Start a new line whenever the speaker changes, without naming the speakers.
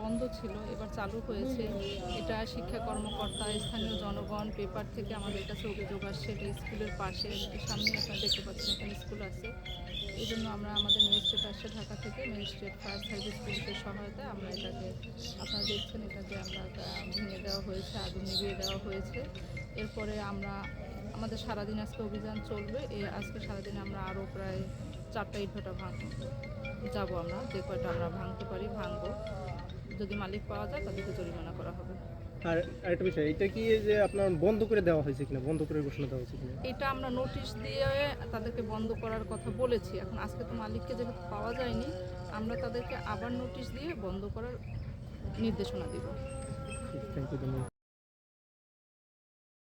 বন্ধ ছিল, এবার চালু হয়েছে। এটা শিক্ষা কর্মকর্তা, স্থানীয় জনগণ, পেপার থেকে আমাদের কাছে অভিযোগ আসছে, এটা স্কুলের পাশে সামনে আপনারা দেখতে পাচ্ছেন, এখানে স্কুল আছে। এই জন্য আমরা আমাদের ম্যাজিস্ট্রেট আসছে ঢাকা থেকে ম্যাজিস্ট্রেট ফায়ার সার্ভিস পুলিশের সহায়তায় আমরা এটাকে, আপনারা দেখছেন এটাকে আমরা ভেঙে দেওয়া হয়েছে, আগুন নিভিয়ে দেওয়া হয়েছে। এরপরে আমরা, আমাদের সারাদিন আজকে অভিযান চলবে, এই আজকে সারাদিনে আমরা আরও প্রায় চারটা ইটভাটা ভাঙ, যাব আমরা, যে কয়টা আমরা ভাঙতে পারি, ভাঙবো। যদি মালিক পাওয়া যায় তাদেরকে জরিমানা করা
আর আরেকটা বিষয় এটা কি যে আপনার বন্ধ করে দেওয়া হয়েছে কিনা? বন্ধ করে ঘোষণা দেওয়া হয়েছে কিনা?
এটা আমরা নোটিশ দিয়ে তাদেরকে বন্ধ করার কথা বলেছি। এখন আজকে তো মালিককে যেহেতু পাওয়া যায়নি আমরা তাদেরকে আবার নোটিশ দিয়ে বন্ধ করার নির্দেশনা দিব।
থ্যাংক ইউ ধন্যবাদ।